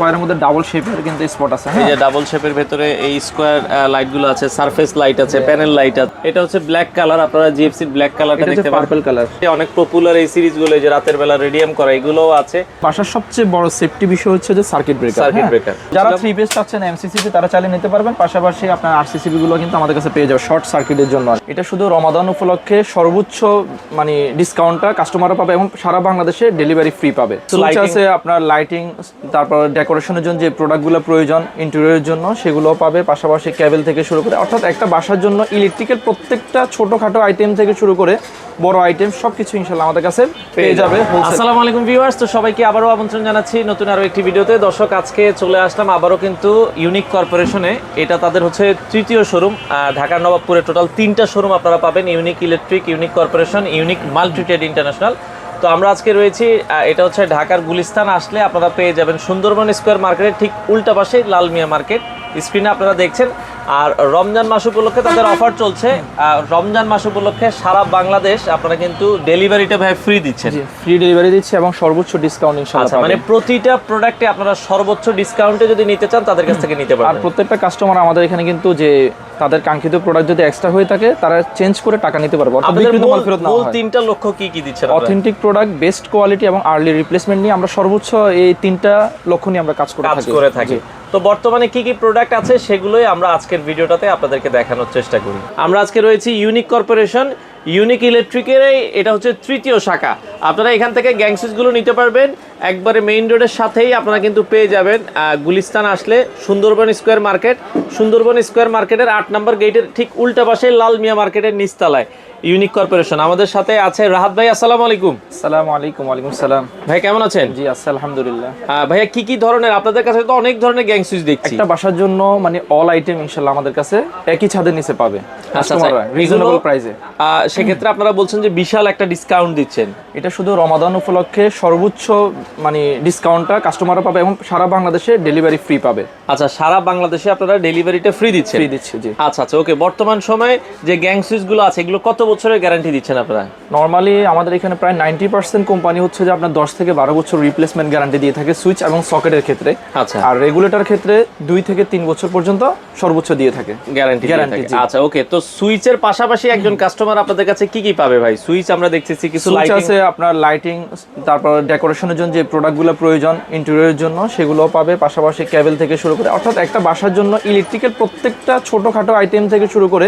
স্কোয়ারের মধ্যে ডাবল শেপের কিন্তু স্পট আছে এই হ্যাঁ? যে ডাবল শেপের ভেতরে এই স্কোয়ার লাইটগুলো আছে সারফেস লাইট আছে প্যানেল লাইট আছে। এটা হচ্ছে ব্ল্যাক কালার আপনারা জিএফসি ব্ল্যাক কালারটা দেখতে পার্পল কালার অনেক পপুলার এই সিরিজগুলো এই যে রাতের বেলা রেডিয়াম করা এগুলোও আছে। বাসার সবচেয়ে বড় সেফটি বিষয় হচ্ছে যে সার্কিট ব্রেকার Circuit breaker। যারা থ্রি চাচ্ছেন এমসিসি তারা চালিয়ে নিতে পারবেন। পাশাপাশি আপনার আরসিসিবি গুলো কিন্তু আমাদের কাছে পেয়ে যাবে শর্ট সার্কিটের জন্য। এটা শুধু রমাদান উপলক্ষে সর্বোচ্চ মানে ডিসকাউন্টটা কাস্টমাররা পাবে এবং সারা বাংলাদেশে ডেলিভারি ফ্রি পাবে। সুইচ আছে আপনার লাইটিং তারপর ডেকোরেশনের জন্য যে প্রোডাক্টগুলো প্রয়োজন ইন্টেরিয়রের জন্য সেগুলোও পাবে পাশাপাশি কেবল থেকে শুরু করে অর্থাৎ একটা বাসার জন্য ইলেকট্রিক্যাল প্রত্যেকটা ছোটখাটো আইটেম থেকে শুরু করে বড় আইটেম সবকিছু ইনশাল্লাহ আমাদের কাছে পেয়ে যাবে আসসালামু আলাইকুম ভিউয়ার্স তো সবাইকে আবারও আমন্ত্রণ জানাচ্ছি নতুন আরও একটি ভিডিওতে। দর্শক আজকে চলে আসলাম আবারও কিন্তু ইউনিক কর্পোরেশনে এটা তাদের হচ্ছে তৃতীয় শোরুম ঢাকার নবাবপুরে টোটাল তিনটা শোরুম আপনারা পাবেন unique electric unique corporation unique multitrade international তো আমরা আজকে রয়েছি এটা হচ্ছে ঢাকার গুলিস্তান। আসলে আপনারা পেয়ে যাবেন সুন্দরবন স্কোয়ার মার্কেটের ঠিক উল্টা পাশে লাল মিয়া মার্কেট। স্ক্রিনে আপনারা দেখছেন। আর রমজান মাস উপলক্ষে তাদের অফার চলছে। রমজান মাস উপলক্ষে সারা বাংলাদেশ আপনারা কিন্তু ডেলিভারিটা ভাই ফ্রি দিচ্ছেন। ফ্রি ডেলিভারি দিচ্ছে এবং সর্বোচ্চ ডিসকাউন্ট ইনশাআল্লাহ আচ্ছা মানে প্রতিটা প্রোডাক্টে আপনারা সর্বোচ্চ ডিসকাউন্টে যদি নিতে চান তাদের কাছ থেকে নিতে পারেন আর প্রত্যেকটা কাস্টমার আমাদের এখানে কিন্তু যে তাদের কাঙ্ক্ষিত প্রোডাক্ট যদি এক্সট্রা হয়ে থাকে তারা চেঞ্জ করে টাকা নিতে পারবে। অর্থাৎ বিক্রিত মাল ফেরত না মূল তিনটা লক্ষ্য কি কি দিচ্ছেন আপনারা? অথেন্টিক প্রোডাক্ট বেস্ট কোয়ালিটি এবং আর্লি রিপ্লেসমেন্ট নিয়ে আমরা সর্বোচ্চ এই তিনটা লক্ষ্য নিয়ে আমরা কাজ করে কাজ করে থাকি। তো বর্তমানে কি কি প্রোডাক্ট আছে সেগুলোই আমরা আজকের ভিডিওটাতে আপনাদেরকে দেখানোর চেষ্টা করি। আমরা আজকে রয়েছি ইউনিক কর্পোরেশন ইউনিক ইলেকট্রিকের এটা হচ্ছে তৃতীয় শাখা। আপনারা এখান থেকে গুলো নিতে পারবেন। একবারে মেইন রোডের সাথেই আপনারা কিন্তু পেয়ে যাবেন গুলিস্তান আসলে Sundarban square market. Sundarban square মার্কেটের আট নম্বর গেটের ঠিক উল্টা পাশে লাল মিয়া মার্কেটের নিচতলায় ইউনিক কর্পোরেশন আমাদের সাথে আছে রাহাত ভাই আসসালামু আলাইকুম। আসসালামু আলাইকুম ওয়ালাইকুম সালাম। ভাই কেমন আছেন? জি আচ্ছা আলহামদুলিল্লাহ। ভাইয়া কি কি ধরনের? আপনাদের কাছে তো অনেক ধরনের গ্যাং সুইচ দেখছি। একটা বাসার জন্য মানে অল আইটেম ইনশাআল্লাহ আমাদের কাছে একই ছাদের নিচে পাবে আচ্ছা, রিজনেবল প্রাইসে আহ, সেক্ষেত্রে আপনারা বলছেন যে বিশাল একটা ডিসকাউন্ট দিচ্ছেন। এটা শুধু রমাদান উপলক্ষে সর্বোচ্চ মানে ডিসকাউন্টটা কাস্টমাররা পাবে এবং সারা বাংলাদেশে ডেলিভারি ফ্রি পাবে। আচ্ছা সারা বাংলাদেশে আপনারা ডেলিভারিটা ফ্রি দিচ্ছেন? ফ্রি দিচ্ছি জি। আচ্ছা আচ্ছা ওকে বর্তমান সময়ে যে গ্যাং সুইচগুলো আছে এগুলো কত বছরের গ্যারান্টি দিচ্ছেন আপনারা? নর্মালি আমাদের এখানে প্রায় নাইনটি পার্সেন্ট কোম্পানি হচ্ছে যে আপনার দশ থেকে বারো বছর রিপ্লেসমেন্ট গ্যারান্টি দিয়ে থাকে সুইচ এবং সকেটের ক্ষেত্রে। আচ্ছা। আর রেগুলেটর ক্ষেত্রে দুই থেকে তিন বছর পর্যন্ত সর্বোচ্চ দিয়ে থাকে। গ্যারান্টি জি। আচ্ছা ওকে তো সুইচের পাশাপাশি একজন কাস্টমার আপনাদের কাছে কি কি পাবে ভাই? সুইচ আমরা দেখতেছি কিছু লাইটিং আছে আপনার লাইটিং তারপর ডেকোরেশনের জন্য যে প্রোডাক্টগুলো প্রয়োজন ইন্টেরিয়রের জন্য সেগুলোও পাবে। পাশাপাশি কেবল থেকে শুরু করে অর্থাৎ একটা বাসার জন্য ইলেকট্রিক্যাল প্রত্যেকটা ছোটখাটো আইটেম থেকে শুরু করে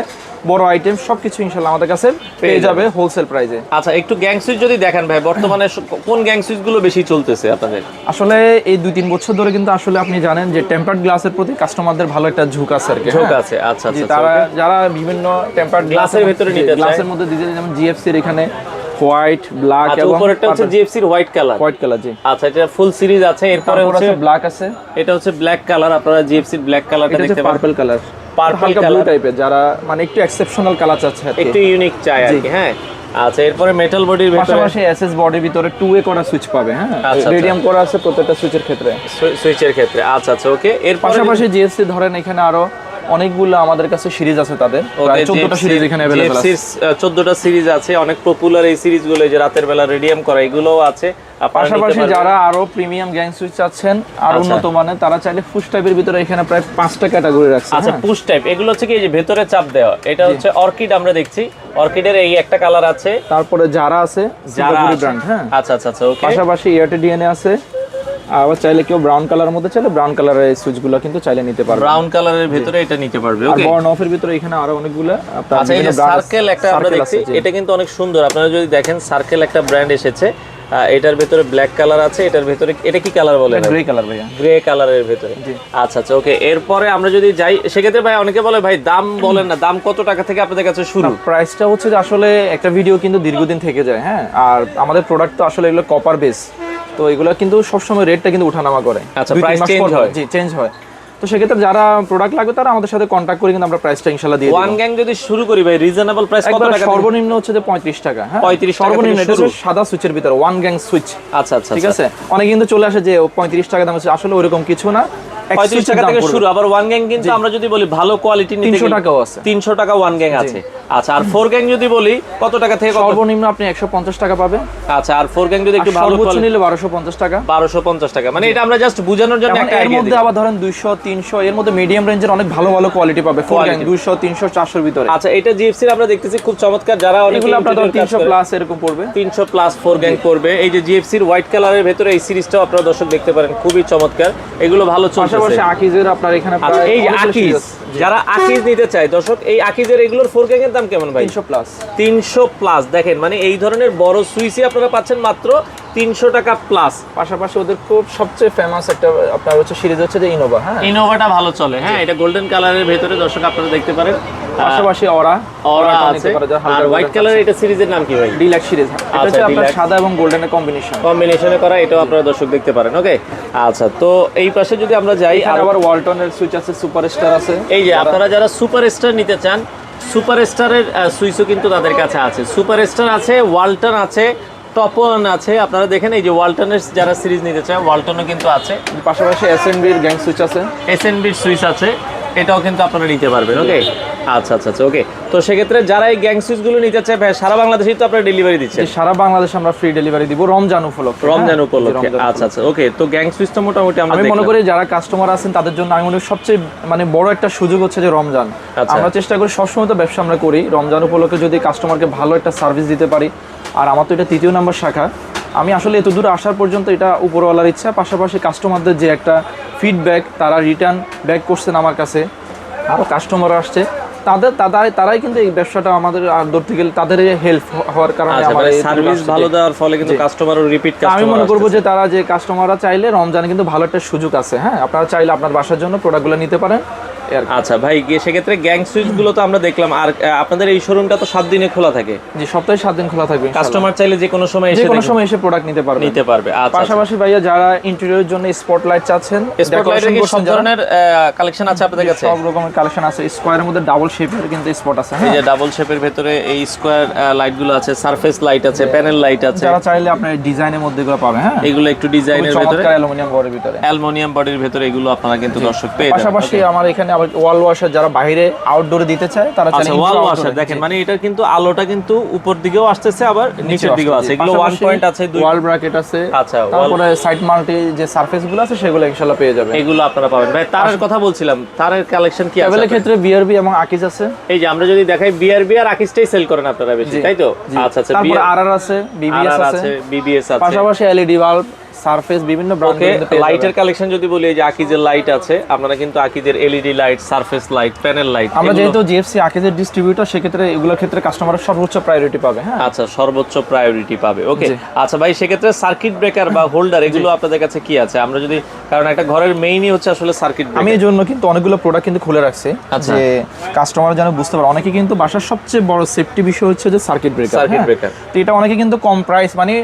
বড় আইটেম সবকিছু ইনশাল্লাহ আমাদের কাছে পেয়ে যাবে। হোলসেল প্রাইসে আচ্ছা একটু গ্যাং সুইচ যদি দেখেন ভাই বর্তমানে কোন গ্যাং সুইচগুলো বেশি চলতেছে আপনাদের? আসলে এই দুই তিন বছর ধরে কিন্তু আসলে আপনি জানেন যে টেম্পার্ড গ্লাসের প্রতি কাস্টমারদের ভালো একটা ঝুঁক আছে আর কি ঝোঁক হ্যাঁ? আছে। আচ্ছা আচ্ছা তারা যারা বিভিন্ন টেম্পার্ড গ্লাসের ভেতরে নিতে। গ্লাসের মধ্যে দিতে যেমন জিএফসির এখানে হোয়াইট ব্ল্যাক আচ্ছা এবং উপরেরটা হচ্ছে জিএফসির হোয়াইট কালার হোয়াইট কালার জি। আচ্ছা এটা ফুল সিরিজ আছে এরপরে হচ্ছে ব্ল্যাক আছে। এটা হচ্ছে ব্ল্যাক কালার আপনারা জিএফসির ব্ল্যাক কালারটা দেখতে পারেন পার্পল কালার Purple হালকা ব্লু টাইপের যারা মানে একটু এক্সেপশনাল কালার চাচ্ছে একটু ইউনিক চাই আর কি হ্যাঁ। আচ্ছা এরপরে মেটাল বডির ভেতরে পাশাপাশি এসএস বডির ভিতরে টু এ করা সুইচ পাবে হ্যাঁ। আচ্ছা, আচ্ছা। রেডিয়াম করা আছে প্রত্যেকটা সুইচের ক্ষেত্রে। সুইচের ক্ষেত্রে। আচ্ছা আচ্ছা ওকে এর পাশাপাশি জিএসসি ধরেন এখানে আরও অনেকগুলো আমাদের কাছে সিরিজ আছে তাদের। চোদ্দটা সিরিজ এখানে অ্যাভেলেবল আছে। চোদ্দটা সিরিজ আছে অনেক পপুলার এই সিরিজগুলো যে রাতের বেলা রেডিয়াম করা এগুলোও আছে। পাশাপাশি যারা আরও প্রিমিয়াম গ্যাং সুইচ চাচ্ছেন আর আচ্ছা। উন্নত মানের তারা চাইলে ফুস টাইপের ভিতরে এখানে প্রায় পাঁচটা ক্যাটাগরি রাখছে আচ্ছা হ্যাঁ। পুশ টাইপ এগুলো হচ্ছে কি এই যে ভেতরে চাপ দেওয়া এটা হচ্ছে অর্কিড আমরা দেখছি। অর্কিডের এই একটা কালার আছে। তারপরে যারা আছে যারা ব্র্যান্ড হ্যাঁ। আচ্ছা আচ্ছা আচ্ছা পাশাপাশি এয়ারটে ডিএনএ আছে। আবার চাইলে কেউ ব্রাউন কালারের মধ্যে চাইলে ব্রাউন কালারের সুইচগুলো কিন্তু চাইলে নিতে পারবে। ব্রাউন কালারের ভেতরে এটা নিতে পারবে ওকে বর্ন অফের ভিতরে এখানে আরও অনেকগুলো আচ্ছা এই। সার্কেল একটা আমরা দেখছি এটা কিন্তু অনেক সুন্দর। আপনারা যদি দেখেন সার্কেল একটা ব্র্যান্ড এসেছে এটার ভেতরে ব্ল্যাক কালার আছে এটার ভেতরে এটা কি কালার বলে গ্রে কালার ভাইয়া। গ্রে কালারের ভেতরে। আচ্ছা আচ্ছা ওকে এরপরে আমরা যদি যাই সেক্ষেত্রে ভাই অনেকে বলে ভাই দাম বলেন না দাম কত টাকা থেকে আপনাদের কাছে শুরু? প্রাইসটা হচ্ছে যে আসলে একটা ভিডিও কিন্তু দীর্ঘদিন থেকে যায় হ্যাঁ? আর আমাদের প্রোডাক্ট তো আসলে এগুলো কপার বেস তো এগুলো কিন্তু সবসময় রেটটা কিন্তু ওঠানামা করে। আচ্ছা, হয়। জি চেঞ্জ হয়। তো সেক্ষেত্রে যারা প্রোডাক্ট লাগবে তারা আমাদের সাথে কন্ট্যাক্ট করে কিন্তু আমরা প্রাইসটা ইনশাল্লাহ দিয়ে ওয়ান গ্যাং যদি শুরু করি ভাই রিজনেবল প্রাইস কত টাকা সর্বনিম্ন হচ্ছে যে পঁয়ত্রিশ টাকা হ্যাঁ? 35 টাকা সর্বনিম্ন এটা হচ্ছে সাদা সুইচের ভিতরে ওয়ান গ্যাং সুইচ আচ্ছা আচ্ছা ঠিক আছে? অনেকে কিন্তু চলে আসে যে পঁয়ত্রিশ টাকা দাম আছে আসলে ওরকম কিছু না। এক পঁয়ত্রিশ switch এর টাকা থেকে শুরু। আবার ওয়ান গ্যাং কিন্তু আমরা যদি বলি ভালো কোয়ালিটি নিতে 300 টাকাও আছে। তিনশো টাকা ওয়ান গ্যাং আছে। আচ্ছা আর ফোর গ্যাং যদি বলি কত টাকা থেকে সর্বনিম্ন আপনি একশো পঞ্চাশ টাকা পাবে আচ্ছা আর ফোর গ্যাং যদি একটু ভালো সর্বোচ্চ নিলে বারোশো পঞ্চাশ টাকা। বারোশো পঞ্চাশ টাকা। মানে এটা আমরা জাস্ট বোঝানোর জন্য একটা এর মধ্যে আবার ধরেন দুইশো তিনশো এর মধ্যে মিডিয়াম রেঞ্জের অনেক ভালো ভালো কোয়ালিটি পাবে। Four gang Quality। দুইশো তিনশো চারশোর ভিতরে। আচ্ছা এটা জিএফসি আমরা দেখতেছি খুব চমৎকার। যারা অনেক এগুলো আপনার ধরেন তিনশো প্লাস এরকম পড়বে। তিনশো প্লাস ফোর গ্যাং করবে এই যে জিএফসির হোয়াইট কালারের ভেতরে এই সিরিজটাও আপনারা দর্শক দেখতে পারেন খুবই চমৎকার। এগুলো ভালো চলছে। পাশাপাশি আকিজের আপনার এখানে আচ্ছা এই আকিজ যারা আকিজ নিতে চায় দর্শক এই আকিজের এগুলোর ফোর এর দাম কেমন ভাই? তিনশো প্লাস তিনশো প্লাস দেখেন মানে এই ধরনের বড় সুইচই আপনারা পাচ্ছেন মাত্র তিনশো টাকা প্লাস পাশাপাশি ওদের খুব সবচেয়ে ফেমাস একটা আপনার হচ্ছে সিরিজ হচ্ছে যে ইনোভা হ্যাঁ? ইনোভাটা ভালো চলে হ্যাঁ এটা গোল্ডেন কালারের ভেতরে দর্শক আপনারা দেখতে পারেন। পাশাপাশি ওরা অরা আছে। আর হোয়াইট কালার এটা সিরিজের নাম কি ভাই? ডিলাক্স সিরিজ এটা আচ্ছা, হচ্ছে আপনার সাদা এবং গোল্ডেনের কম্বিনেশন কম্বিনেশনে করা এটাও আপনারা দর্শক দেখতে পারেন ওকে আচ্ছা তো এই পাশে যদি আমরা যাই আর আবার ওয়ালটনের সুইচ আছে সুপারস্টার আছে। এই যে আপনারা যারা সুপার স্টার নিতে চান সুপার স্টারের সুইচও কিন্তু তাদের কাছে আছে। সুপার স্টার আছে ওয়ালটন আছে টপন আছে। আপনারা দেখেন এই যে ওয়ালটনের যারা সিরিজ নিতে চায় ওয়ালটনও কিন্তু আছে। পাশাপাশি এসএনবির গ্যাং সুইচ আছে। এসএনবির সুইচ আছে। এটাও কিন্তু আপনারা নিতে পারবেন ওকে আচ্ছা আচ্ছা আচ্ছা ওকে তো সেক্ষেত্রে যারা এই গ্যাং সুইচগুলো নিতে চায় ভাই সারা বাংলাদেশেই তো আপনারা ডেলিভারি দিচ্ছেন। সারা বাংলাদেশে আমরা ফ্রি ডেলিভারি দিব রমজান উপলক্ষে রমজান হ্যাঁ? উপলক্ষে আচ্ছা আচ্ছা ওকে তো গ্যাং সুইচটা মোটামুটি আমরা আমি মনে করি যারা কাস্টমার আছেন তাদের জন্য আমি মনে সবচেয়ে মানে বড় একটা সুযোগ হচ্ছে যে রমজান আচ্ছা। আমরা চেষ্টা করি সবসময় তো ব্যবসা আমরা করি। রমজান উপলক্ষে যদি কাস্টমারকে ভালো একটা সার্ভিস দিতে পারি আর আমার তো এটা তৃতীয় নাম্বার শাখা। আমি আসলে এত দূর আসার পর্যন্ত এটা উপরওয়ালার ইচ্ছা পাশাপাশি কাস্টমারদের যে একটা ফিডব্যাক তারা রিটার্ন ব্যাক করছেন আমার কাছে। আরও কাস্টমার আসছে। তাদের তাদের তারাই কিন্তু এই ব্যবসাটা আমাদের আর ধরতে গেলে তাদের হেল্প হওয়ার কারণে আচ্ছা আমার মানে সার্ভিস ভালো দেওয়ার ফলে কিন্তু কাস্টমারও রিপিট আমি মনে করব যে তারা যে কাস্টমাররা চাইলে রমজানে কিন্তু ভালো একটা সুযোগ আছে। হ্যাঁ আপনারা চাইলে আপনার বাসার জন্য প্রোডাক্টগুলো নিতে পারেন। আচ্ছা ভাই সেক্ষেত্রে গ্যাং সুইচগুলো তো আমরা দেখলাম। আর আপনাদের এই শোরুমটা তো সাত দিনে খোলা থাকে। জি সপ্তাহে সাত দিন খোলা থাকবে কাস্টমার চাইলে যে কোনো সময় এসে কোনো সময় এসে প্রোডাক্ট নিতে পারবে। নিতে পারবে আচ্ছা পাশাপাশি ভাইয়া যারা ইন্টেরিয়রের জন্য স্পটলাইট চাচ্ছেন স্পটলাইটের decoration কি সব ধরনের কালেকশন আছে আপনাদের কাছে? সব রকমের কালেকশন আছে। স্কোয়ারের মধ্যে ডাবল শেপের কিন্তু স্পট আছে এই হ্যাঁ যে ডাবল শেপের ভেতরে এই স্কোয়ার লাইটগুলো আছে সারফেস লাইট আছে প্যানেল লাইট আছে। যারা চাইলে আপনার ডিজাইনের মধ্যে এগুলো পাবে হ্যাঁ? এগুলো একটু ডিজাইনের ভেতরে। অ্যালুমিনিয়াম বডির ভিতরে। অ্যালুমিনিয়াম বডির ভেতরে এগুলো আপনারা কিন্তু দর্শক পেয়ে যাবেন। পাশাপাশি আমার এখানে আবার ওয়াল ওয়াশার যারা বাইরে আউটডোরে দিতে চায় তারা আচ্ছা ওয়াল ওয়াশার দেখেন মানে এটার কিন্তু আলোটা কিন্তু উপর দিকেও আসতেছে আবার নিচের দিকেও আছে। এগুলো ওয়ান পয়েন্ট আছে দুই ওয়াল ব্র্যাকেট আছে। আচ্ছা, তারপরে সাইড মাল্টি যে সারফেসগুলো আছে সেগুলো ইনশাআল্লাহ পেয়ে যাবে এগুলো আপনারা পাবেন। ভাই তারের কথা বলছিলাম তারের কালেকশন কি আছে আপনাদের? ক্ষেত্রে বিআরবি এবং আকিজ আছে। এই যে আমরা যদি দেখাই বিআর বিআর আকিসটাই সেল করেন আপনারা বেশি তাই তো। আচ্ছা আচ্ছা তারপরে আরআর আছে বিবিএস আছে। আছে বিবিএস আছে। পাশাপাশি এলইডি বাল্ব সারফেস বিভিন্ন লাইটের কালেকশন যদি বলি এই যে আকিজের লাইট আছে আপনারা কিন্তু আকিজের LED light surface light panel light আমরা যেহেতু জিএফসি আকিজের ডিস্ট্রিবিউটর সেক্ষেত্রে এগুলোর ক্ষেত্রে কাস্টমার সর্বোচ্চ প্রায়োরিটি পাবে হ্যাঁ? আচ্ছা সর্বোচ্চ প্রায়োরিটি পাবে ওকে আচ্ছা ভাই সেক্ষেত্রে সার্কিট ব্রেকার বা হোল্ডার এগুলো আপনাদের কাছে কি আছে? আমরা যদি কারণ একটা ঘরের মেইনই হচ্ছে আসলে সার্কিট আমি এই জন্য কিন্তু অনেকগুলো প্রোডাক্ট কিন্তু খুলে রাখছি আচ্ছা। যে কাস্টমার যেন বুঝতে পারে। অনেকে কিন্তু বাসার সবচেয়ে বড় সেফটি বিষয় হচ্ছে যে সার্কিট ব্রেকার Circuit breaker। তো এটা অনেকে কিন্তু কম প্রাইস মানে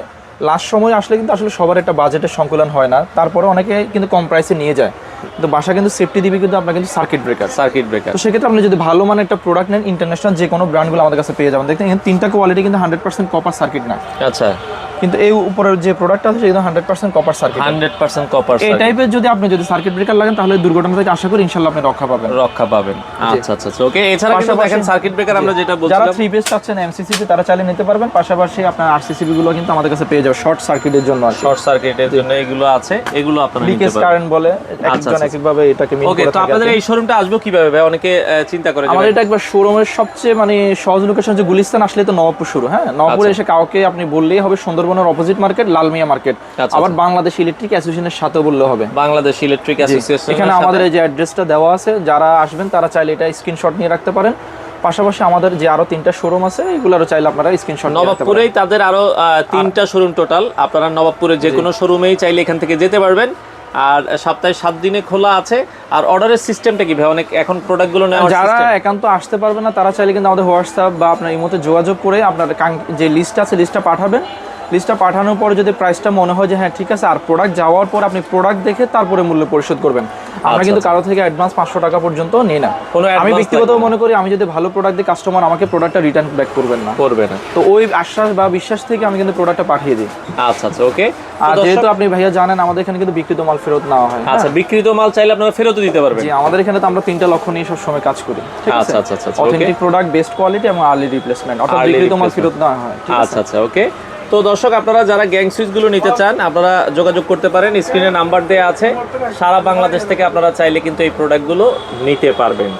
লাস্ট সময় আসলে কিন্তু আসলে সবার একটা বাজেটের সংকুলন হয় না। তারপরে অনেকে কিন্তু কম প্রাইসে নিয়ে যায়। কিন্তু বাসা কিন্তু সেফটি দিবে কিন্তু আপনার কিন্তু সার্কিট ব্রেকার সার্কিট ব্রেকার তো সেক্ষেত্রে আপনি যদি ভালো মানের একটা প্রোডাক্ট নেন ইন্টারন্যাশনাল যে কোনো ব্র্যান্ডগুলো আমাদের কাছে পেয়ে যাবেন। দেখতে এখানে তিনটা কোয়ালিটি কিন্তু হান্ড্রেড পার্সেন্ট কপার সার্কিট না। আচ্ছা। কিন্তু এই উপরের যে প্রোডাক্ট আছে সেটা hundred percent copper circuit hundred percent copper এই টাইপের যদি আপনি যদি সার্কিট ব্রেকার লাগেন তাহলে দুর্ঘটনা থেকে আশা করি ইনশাল্লাহ আপনি রক্ষা পাবেন। রক্ষা পাবেন। আচ্ছা আচ্ছা আচ্ছা ওকে এছাড়া কিন্তু দেখেন সার্কিট ব্রেকার আমরা যেটা যারা থ্রি পিস চাচ্ছেন এমসিসিবি তারা চাইলে নিতে পারবেন। পাশাপাশি আপনার আরসিসিবি গুলো কিন্তু আমাদের কাছে পেয়ে যাবে শর্ট সার্কিটের জন্য আর শর্ট সার্কিটের জন্য এগুলো আছে এগুলো আপনারা নিতে পারবেন। কারেন্ট বলে আচ্ছা, একজন আচ্ছা। এক একভাবে এটাকে মিন ওকে তো আপনাদের এই শোরুমটা আসব কীভাবে ভাই? অনেকে চিন্তা করে ভাই- এটা একবার শোরুমের সবচেয়ে মানে সহজ লোকেশন যে গুলিস্তান আসলে তো নবাবপুর শুরু হ্যাঁ? নবাবপুরে আচ্ছা। এসে কাউকে আপনি বললেই হবে সুন্দরবনের অপোজিট মার্কেট লালমিয়া মার্কেট আবার বাংলাদেশ ইলেকট্রিক অ্যাসোসিয়েশনের সাথে বললে হবে। বাংলাদেশ ইলেকট্রিক অ্যাসোসিয়েশন এখানে আমাদের এই যে অ্যাড্রেসটা দেওয়া আছে যারা আসবেন তারা চাইলে এটা স্ক্রিনশট নিয়ে রাখতে পারেন। পাশাপাশি আমাদের যে আরও তিনটা শোরুম আছে এগুলোরও চাইলে আপনারা স্ক্রিনশট নবাবপুরেই তাদের আরও তিনটা শোরুম টোটাল আপনারা নবাবপুরের যে কোনো শোরুমেই চাইলে এখান থেকে যেতে পারবেন। আর সপ্তাহে সাত দিনে খোলা আছে। আর অর্ডারের সিস্টেমটা কি ভাই? অনেক এখন প্রোডাক্টগুলো নেওয়ার যারা একান্ত আসতে পারবে না তারা চাইলে কিন্তু আমাদের হোয়াটসঅ্যাপ বা আপনার এই মতো যোগাযোগ করে আপনার যে লিস্ট আছে লিস্টটা পাঠাবেন। লিস্টটা পাঠানোর পরে যদি প্রাইসটা মনে হয় যে হ্যাঁ ঠিক আছে আর প্রোডাক্ট যাওয়ার পর আপনি প্রোডাক্ট দেখে তারপরে মূল্য পরিশোধ করবেন। আমরা আচ্ছা, কিন্তু কারও থেকে অ্যাডভান্স পাঁচশো টাকা পর্যন্ত নিই না। আমি ব্যক্তিগত মনে করি আমি যদি ভালো প্রোডাক্ট দিই কাস্টমার আমাকে প্রোডাক্টটা রিটার্ন ব্যাক করবেন না। করবে না। তো ওই আশ্বাস বা বিশ্বাস থেকে আমি কিন্তু প্রোডাক্টটা পাঠিয়ে দিই। আচ্ছা আচ্ছা ওকে আর যেহেতু আপনি ভাইয়া জানেন আমাদের এখানে কিন্তু বিক্রিত মাল ফেরত নেওয়া হয় হ্যাঁ? আচ্ছা বিক্রিত মাল চাইলে আপনারা ফেরতও দিতে পারবেন। জি আমাদের এখানে তো আমরা তিনটা লক্ষ্য নিয়ে সবসময় কাজ করি আচ্ছা, আচ্ছা, আচ্ছা, আচ্ছা, অথেন্টিক প্রোডাক্ট বেস্ট কোয়ালিটি এবং আর্লি রিপ্লেসমেন্ট অর্থাৎ বিক্রিত মাল ফেরত নেওয়া হয় আচ্ছা আচ্ছা ওকে তো দর্শক, আপনারা যারা গ্যাং সুইচগুলো নিতে চান, আপনারা যোগাযোগ করতে পারেন। স্ক্রিনে নাম্বার দেওয়া আছে। সারা বাংলাদেশ থেকে আপনারা চাইলে কিন্তু এই প্রোডাক্টগুলো নিতে পারবেন।